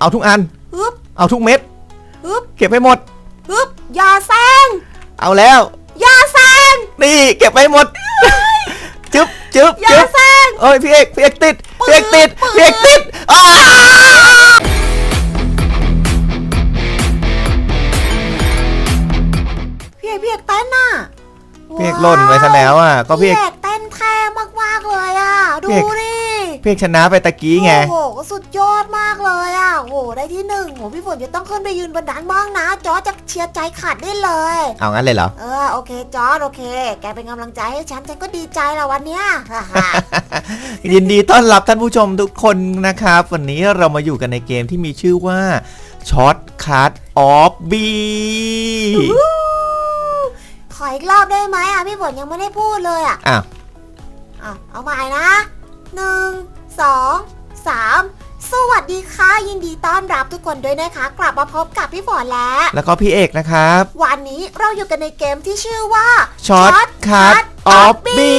เอาทุกอัน ฮึบ เอาทุกเม็ด ฮึบ เก็บให้หมด ฮึบ อย่าแซง เอาแล้ว อย่าแซง นี่เก็บไปหมด จึ๊บจึ๊บอย่าจึ๊บแซง เอ้ยพี่เอกพี่เอกติดปื๊พี่ดเอกติดปื๊ดพี่เอกติดอ้าพี่เอกพี่เอกเต้นน่ะพี่เอกหล่นไปซะแล้วอะ ก็พี่พี่เอกเอกเต้นแท่มากๆเลยอะ ดูพี่เอกดิพี่เอกชนะไปตะกี้ไง โอ้โห สุดยอดมากเลยอะโอ้โหได้ที่หนึ่งโหพี่ฝนจะต้องขึ้นไปยืนบนนั้นบ้างนะจอร์จจะเชียร์ใจขาดได้เลย เอางั้นเลยเหรอ เออโอเคจอร์จโอเค แกเป็นกำลังใจให้ฉันฉันก็ดีใจละวันเนี้ยฮ่าฮ่ายินดีต้อนรับท่านผู้ชมทุกคนนะครับ วันนี้เรามาอยู่กันในเกมที่มีชื่อว่าช็อตคัทออฟบีขออีกรอบได้ไหมอะพี่ฝนยังไม่ได้พูดเลยอะอ้าวอะเอาใหม่นะหนึ่งสองสาม สวัสดีค่ะ ยินดีต้อนรับทุกคนด้วยนะคะ กลับมาพบกับพี่ฝนแล้วแล้วก็พี่เอกนะครับ วันนี้เราอยู่กันในเกมที่ชื่อว่าช็อตคัทออฟบี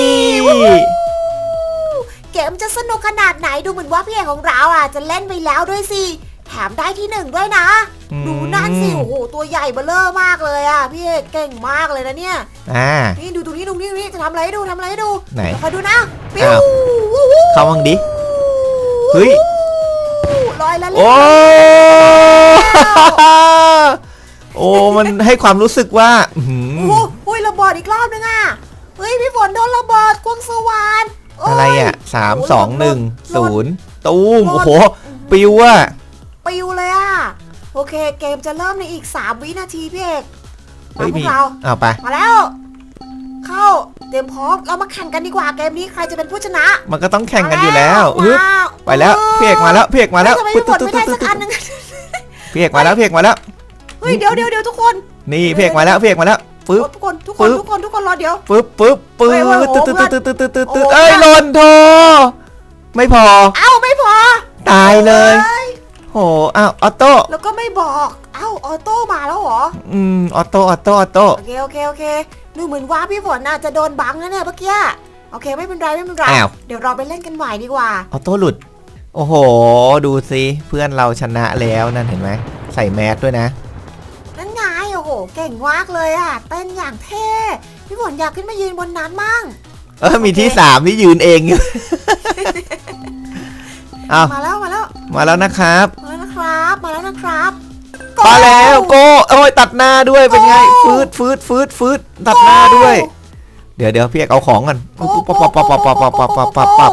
เกมจะสนุกขนาดไหนดูเหมือนว่าพี่เอกของเราอะจะเล่นไปแล้วด้วยสิ แถมได้ที่หนึ่งด้วยนะ ดูนั่นสิ โอ้โห ตัวใหญ่เบ้อเร่อมากเลยอะ พี่เอกเก่งมากเลยนะเนี่ย อ่า นี่ดูตรงนี้ตรงนี้ตรงนี้จะทำอะไรให้ดูทำอะไรให้ดู ไหนเดี๋ยวคอยดูนะปิ้วอ้าววู้วู้เข้ามังดิ เฮ้ยลอย แล้วโอ้โอ้มันให้ความรู้สึกว่าอื้อหืโอ้อโหโอ้ยระเบิดอีกรอบนึงอะเฮ้ยพี่ฝนโดนระเบิดควงสวรรค์โยอะไรอะสามโอ้ยสองหนึ่งหล่ศูนนย์ตูมหล่นโอ้โหปิวอะปิวเลยอะโอเคเกมจะเริ่มในอีก 3 วินาทีพี่เอกมาเฮ้ยพวมีกเราเอาไปมาแล้ว เข้าเตรียมพร้อมเรามาแข่งกันดีกว่าเกมนี้ใครจะเป็นผู้ชนะมันก็ต้องแข่งกันอยู่แล้วมาฮึบว้าวไปแล้วพี่เอกมาแล้วพี่เอกมาแล้วเฮ้ยทำไมปึ๊พี่ดฝตึ๊นดตึ๊ดไม่ได้ตึ๊ดสักตึ๊อัดนหนึงพี่เอกมาแล้วพี่เอกมาแล้ว เฮ้ยเดี๋ยวเดี๋ยวเดี๋ยวทุกคนนี่พี่เอกมาแล้วพี่เอกมาแล้วปึ๊บ ทุกคนทุกคนปึ๊บ ทุกคนทุกคนรอเดี๋ยว ปึ๊บปึ๊บปึ๊บเฮ้ยเฮ้ยโอ้ตึ๊ดโหตึ๊ดตึ๊ดตึ๊ดตึ๊ดตึ๊ดตึ๊ดโอ้โหเอ้ยหล่นโทไม่พอเอ้าไม่พอตายเลยฮ้โหอ้าวออโต้แล้วก็ไม่บอกเอ้าออโต้มาแล้วเหรออืมออโต้ออโต้ออโต้โอเคโอเคโอเค ดูเหมือนว่าพี่ฝนน่ะจะโดนบังนะเนี่ยเมื่อกี้โอเคไม่เป็นไรไม่เป็นไรอ้าว เดี๋ยวเราไปเล่นกันใหม่ดีกว่า ออโต้หลุด โอ้โห ดูสิเพื่อนเราชนะแล้วนั่นเห็นไหมใส่แมสด้วยนะ นั่นไงโอ้โหเก่งมากเลยอะเต้นอย่างเท่พี่ฝนอยากขึ้นมายืนบนนั้นมั่ง เออมีที่สามที่ยืนเองอยู่เอามาแล้วมาแล้วมาแล้วนะครับ มาแล้วนะครับ มาแล้วนะครับ มาแล้วโกโอ้ยตัดหน้าด้วยเป็นไงโก้ฟืดฟืดฟืดฟืดตัดหน้าด้วย เดี๋ยวเดี๋ยวพี่เอกเอาของก่อนโก้ปั๊บปั๊บปั๊บปั๊บปั๊บปั๊บปั๊บปั๊บปั๊บปั๊บ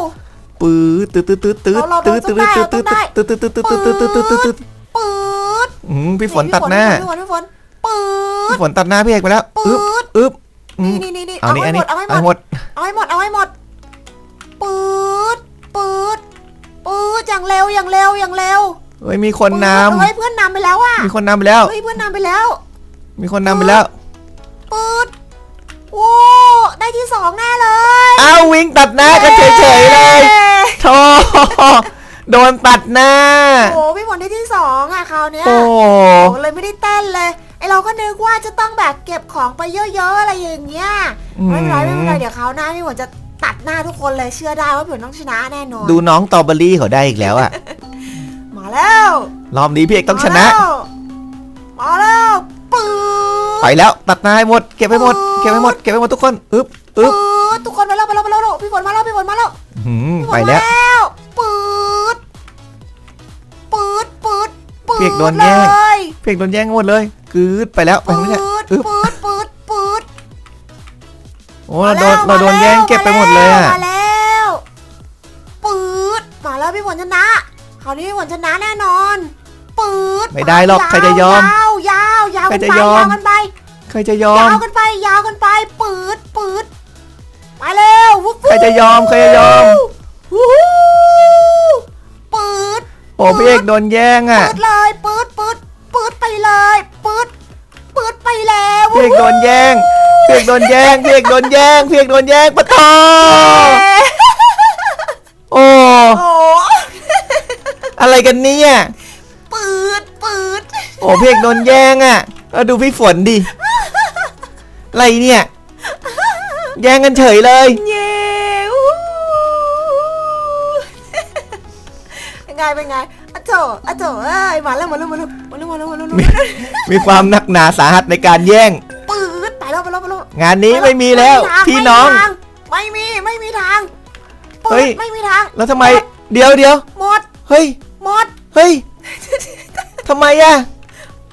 ปื๊ดตืดตืดตืดตืดเราเราตืดตืดตืดตืดเราตืดตืดตืดตืดตืดตืดตืดตืดตืดตืดปื๊ดอืมพี่ฝนตัดหน้าพี่ฝนพี่ฝนปื๊ดพี่ฝนตัดหน้าพี่เอกไปแล้วปื๊อึ๊บดอึ๊บอืมนี่นี่นี่เอานี่อันให้หมนี้ดเอาให้หมเอาดหมดเอาให้หมดเอาให้หมดปื๊ดปื๊ดปื๊ดอย่างเร็วอย่างเร็วอย่างเร็ว เฮ้ยมีคนนเฮ้ยเพื่อนนำไปแล้วอะำมีคนนำไปแล้ว เฮ้ยเพื่อนนำไปแล้ว มีคนนำไปแล้ว ปื๊ดโอ้ได้ที่สองแน่เลยอ้าววิ่งตัดหน้ากันเฉยๆเลยโธ่โดนตัดหน้า โอ้พี่ฝนได้ที่สองอะคราวเนี้ยโอ้โอ้เลยไม่ได้เต้นเลยไอเราก็นึกว่าจะต้องแบบเก็บของไปเยอะๆอะไรอย่างเงี้ยไม่เป็นไรไม่เป็นไรเดี๋ยวคราวหน้าพี่ฝนจะตัดหน้าทุกคนเลยเชื่อได้ว่าพี่ฝนต้องชนะแน่นอน ดูน้องตอเบอรี่เขาได้อีกแล้วอะมา แล้ว รอบนี้พี่เอกต้องชนะ มาแล้วปื๊ดไปแล้วตัดหน้าให้หมด เก็บให้หมด เก็บให้หมด เก็บให้หมดทุกคน อึ๊บอึ๊บปื๊ดทุกคนไปแล้วไปแล้วไปแล้วพี่ฝนมาแล้วพี่ฝนมาแล้วหืมพี่ฝนไปแล้วมาแล้วปื๊ดปื๊ดปื๊ดปื๊ดเปียกโดนแย่งเลยพี่เอกโดนแย่งหมดเลยกึดไปแล้วไปปื๊ไม่ได้ดอึ๊บปื๊ดปื๊ดปื๊ดโอ้เราโดนเราโดนแย่งเก็บไปหมดเลยอะ คราวนี้พี่ฝนชนะแน่นอนปื๊ดไม่ได้หรอกใครจะยอม ยาวยาวยาวใครกันจะไปยอมยาวกันไปใครจะยอม ยาวกันไป ยาวกันไปปืดปืดไปเร็ววุ้บใครจะยอมใครจะยอม วู้ฮู้ปืดโอ้พี่เอกโดนแย่งอะปืดเลยปืดปืดปืดไปเลยปืดปืดไปแล้วพี่เอกโดนแย่งพี่เอกโดนแย่งพี่เอกโดนแย่งพี่เอกโดนแย่งปะทอโอ้ อะไรกันเนี่ยปืดปืดโอ้พี่เอกโดนแย่งอะแล้วดูพี่ฝนดิอะไรเนี่ย แย่งกันเฉยเลย เย้วู้เป็นไงเป็นไงอะโถอะโถเอ้ยมาแล้วมาแล้วมาแล้วมาแล้วมาแล้วมาแล้วมามีแล้วมีความหนักหนาสาหัสในการแย่ง ปืดไปแล้วไปแล้วไปแล้วงานนี้ไม่มีแล้วไม่มีทางพี่น้องไม่มีทางไม่มีไม่มีทางปืเฮ้ยดไม่มีทางแล้วทำไม เดี๋ยวเดี๋ยวหมด เฮ้ย หมด เฮ้ยทำไมอะ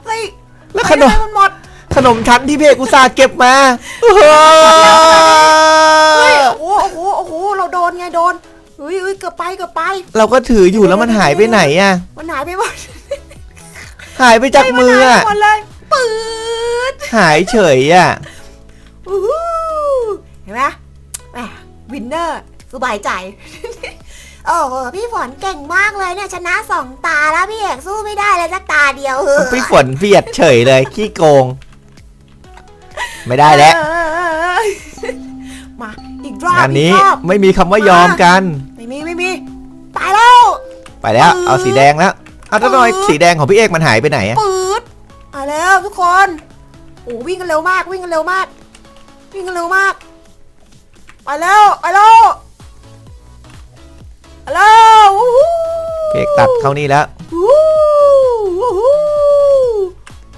เฮ้ยแล้วขนมไปมันหมด ขนมชั้นที่เพกอุตส่าห์เก็บมาโอ้โหเฮ้ยโอ้โหโอ้โหโอ้โหเราโดนไงโดนเฮ้ยเฮ้ยเกือบไปเกือบไป เราก็ถืออยู่แล้วมันหายไปไหนอะมันหายไปหมดหายไปจากมือเฮ้ยนหายอะไปหมดเลยปืดหายเฉยอะอู้หูเห็นไหมแหมวินเนอร์สบายใจ โอ้โหพี่ฝนเก่งมากเลยเนี่ยชนะสองตาแล้วพี่เอกสู้ไม่ได้เลยสักตาเดียวพี่ฝนเฟียดเฉยเลย ขี้โกง ไม่ได้แล้วเออเออเออมาอีกรอบงานนี้อีกรอบไม่มีคำว่ายอมกัน ไม่มีไม่มีตายแล้ว ไปแล้วปื๊ดเอาสีแดงแล้วเอาทำไมปื๊ดสีแดงของพี่เอกมันหายไปไหนอะปืดมาแล้วทุกคนโอ้วิ่งกันเร็วมากวิ่งกันเร็วมาก วิ่งกันเร็วมากไปแล้วไปแล้ว เอกตัดเข้านี่แล้ววู้วู้ฮู้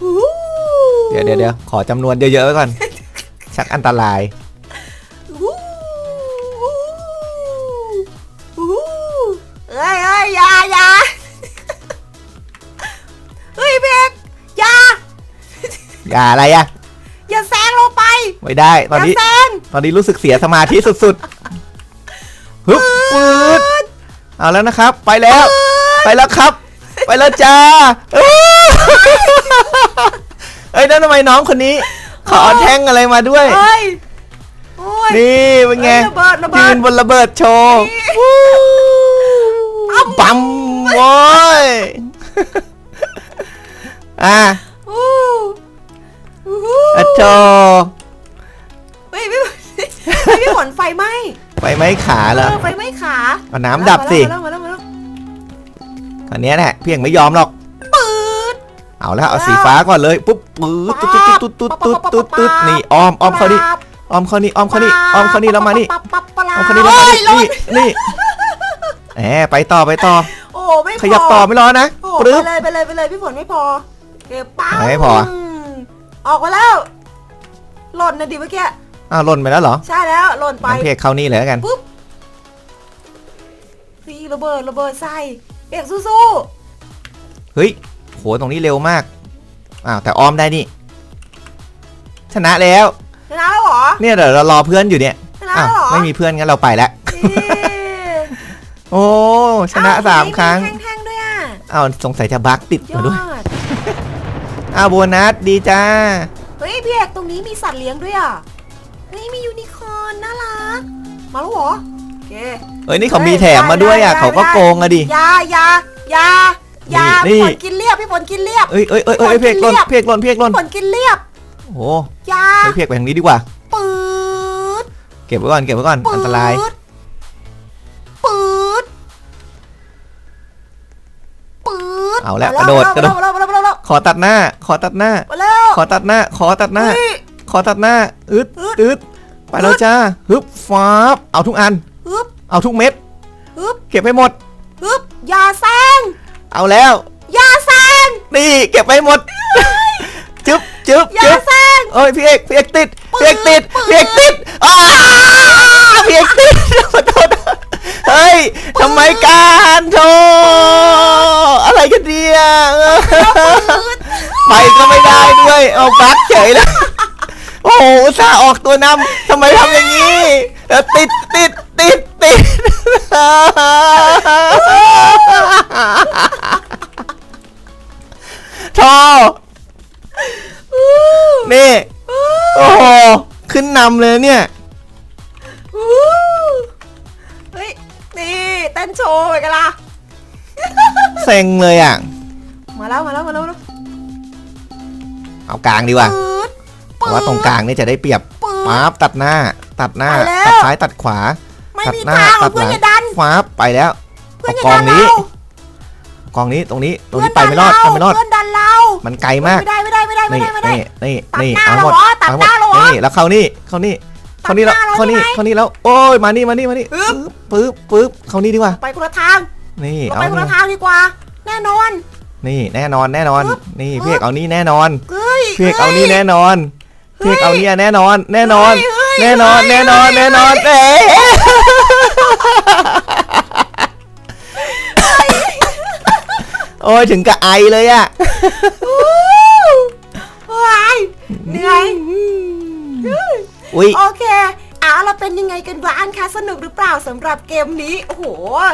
วู้ฮู้เดี๋ยวเดี๋ยวเดี๋ยวขอจำนวนเยอะๆไว้ก่อน ชักอันตรายวู้วู้วู้เอ้ยเอ้ยอย่าอย่าเฮ้ยเบกอย่าอย่าอะไรอะอย่าแซงลงไปไม่ได้ ตอนนี้ย่าแซง ตอนนี้รู้สึกเสียสมาธิสุดๆฮึบปืดเอาแล้วนะครับ ไปแล้ว ไปแล้วครับ ไปแล้วจ้าเอ้ยเอ้ยนั่นทำไมน้องคนนี้ขอแท่งอะไรมาด้วย เฮ้ยโอ้ย นี่เป็นไงเอ้ยระเบิดระเบิยืดนบนระเบิดโชว์ปั๊มปั๊มโว้ยอะอู้อู้หูอะโชเฮ้ยพี่เฮ้ยพี่ฝนไฟไหม้ไปไหมขาเหรอเออไฟไหม้ขาเอาน้ำดับสิ มาแล้ว อันเนี้ยแหละพี่ยังไม่ยอมหรอกปืดเอาแล้วเอาสีฟ้าก่อนเลยปุ๊บปื๊ดตุ๊ดตุ๊ดตุ๊ดตุ๊ดตุ๊ดตุ๊ดตุ๊ดนี่อ้อมอ้อมเข้านี่อ้อมเข้านี่อ้อมเข้านี่อ้อมเข้านี่แล้วมานี่ปั๊บปั๊บปั๊บอ้อมเข้านี่แล้วมาโอ้ยนี่ร้อนนี่นี่แหมไปต่อไปต่อโอ้ไม่พอขยับต่อไม่รอนะโอ้ปรึ๊บไปเลยไปเลยไปเลยพี่ฝนไม่พอเก็บปั๊บไม่พอมออกมาแล้วหล่นนะดิเมื่อกี้อ้าวหล่นไปแล้วเหรอใช่แล้วหล่นไปงั้นพี่เอกเข้านี่เลยแล้วกันปุ๊บพี่ระเบิดระเบิดใส่ เอกสู้เฮ้ยโหตรงนี้เร็วมากอ้าวแต่อ้อมได้นี่ ชนะแล้วๆชนะแล้วเหรอเนี่ยเดี๋ยวเรารอเพื่อนอยู่เนี่ยชนะอ้าวแล้วเหรอไม่มีเพื่อนงั้นเราไปแล้วเอ๊ะโอ้ชนะอ้วสามครั้งมีแท่งๆด้วยอะอ้าวสงสัยจะบั๊กติดยมาอด้วยดอ้าวโบนัสดีจ้าเฮ้ยพี่เอกตรงนี้มีสัตว์เลี้ยงด้วยอะเฮ้ยมียูนิคอร์นน่ารักมาแล้วเหรอโอ เคเอ้ยนี่เขามีแถมมาด้วยอะได้ได้เขาก็โกงอะดิอยาอยาอยาอยานี่ พี่ฝนกินเรียบพี่ฝนกินเรียบ เอ้ยเอ้ยเอ้ยเอ้ยเพกหล่นเพกหล่นเพกหล่นพี่ฝนกินเรียบโอ้โหอยาเฮ้ยเพกไปทางนี้ดีกว่า ปืดเก็บไว้ก่อนเก็บไว้ก่อนปืดอันตราย ปืดปืดเอาแล้วมกระโดดกระโดด มาแล้วมาแล้วมาแล้วมาแล้วขอตัดหน้า ขอตัดหน้า มาแล้วขอตัดหน้า ขอตัดหน้า เฮ้ย ขอตัดหน้า อึดอึดอึดไปแล้วจ้าฮึบฟ้าบเอาทุกอันฮึบ เอาทุกเม็ดฮึบเก็บไปหมด ฮึบอย่าแซงเอาแล้ว อย่าแซงนี่เก็บไปหมด จึ๊บจึ๊บอย่าจึ๊บแซง เอ้ยพี่เอกพี่เอกติดปื๊พี่ดเอกติดปื๊ดพี่เอกติดอ้าพี่เอกติดขอโทษเฮ้ยทำไมการโชว์อะไรกันเนี่ยเออปืดไปก็ไม่ได้ด้วย เอาบักเฉยเลยโอ้โหอุตส่าห์ออกตัวนำทำไมทำอย่างนี้เออติดติด ติดติดทอนี่ โอ้โห ขึ้นนำเลยเนี่ยอู้เฮ้ย นี่เต้นโชว์ไปกันละเซ็งเลยอะ มาแล้วมาแล้วมาแล้วมาแล้วเอากลางดีกว่าปืดเพราะว่าตรงกลางนี่จะได้เปรียบปืดป๊าบตัดหน้า ตัดหน้าไปแล้วตัดซ้ายตัดขวา ไม่ตัดมีหน้าทางตัดเพื่อนหลังอย่าดัน ฟ้าบไปแล้วเพื่อนเอาอย่ากองดันนี้ เรากองนี้ตรงนี้ตรงเพื่นี้ไปไม่รอดไปไม่รอด เพื่อนดันเรามันไกลมากไม่ได้ไม่ได้ไม่ได้ไม่นี่ได้ไม่ได้ นี่นี่ตัดนี่หน้าเอาหมดเราเหรอตัดเอาหมหดน้าเราเหรอนี่แล้วเข้านี่เข้านี่เข้านี่แล้วตัดหน้าเราเข้านี่ใช่ไหมเข้านี่แล้วโอ้ยมานี่มานี่มานี่ปึ๊บปึ๊บปึ๊บเข้านี่ดีกว่าไปคนละทางนี่เราเอาไปคนนี่ละทางดีกว่า แน่นอน นี่แน่นอนแน่นอนปึ๊บนี่พี่เอกเอานี่แน่นอน เฮ้ยพี่เอกเอานี่แน่นอน เฮ้ยพี่เอกเอาเนี่ยแน่นอน แน่นอนเฮ้ยแน่นอนเฮ้ยแน่นอนเฮ้ยแน่นอนเอ๊ะโอ้ยถึงกับไอเลยอะว้ายเหนื่อย อุ้ยโอเค เอาเราเป็นยังไงกันบ้างคะสนุกหรือเปล่าสำหรับเกมนี้โอ้โห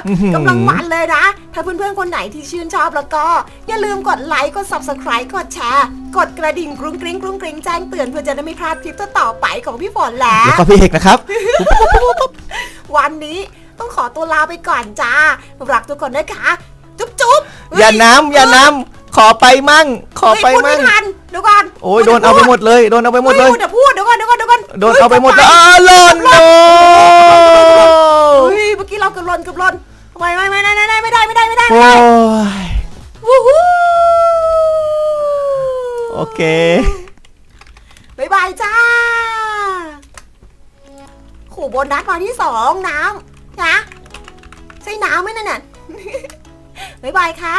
อื้อหือกำลังมันเลยนะ ถ้าเพื่อนๆคนไหนที่ชื่นชอบแล้วก็ อย่าลืมกดไลค์กด subscribe กดแชร์ กดกระดิ่งกรุ้งกริ้งกรุ้งกริ้งแจ้งเตือนเพื่อจะได้ไม่พลาดคลิปต่อๆไปของพี่ฝนแล้แล้ววก็พี่เอกนะครับ วันนี้ต้องขอตัวลาไปก่อนจ้ารักทุกคนนะคะจุ๊บจุ๊บอย่าน้ำอย่าน้ำขอไปมั่ง ขอไปเฮ้ยพูดมั่ไม่งทันเดี๋ยวก่อนโอ้ยโดนเอาไปหมดเลยโดนเอาไปหมดเลยเดี๋ยวพูด โดนเอาไปหมดแล้วอ้าหล่นโนเฮ้ยเมื่อกี้เราเกือบหล่นเกือบหล่นไม่ไม่ไม่ไม่ไม่ไม่ไม่ได้ไม่ได้ไม่ได้โอ้ยวู้ฮู้โอเคบายบายจ้าขู่บนนัดตอนที่สองน้ำนะใช่น้ำไหมนั่นน่ะบายบายค่ะ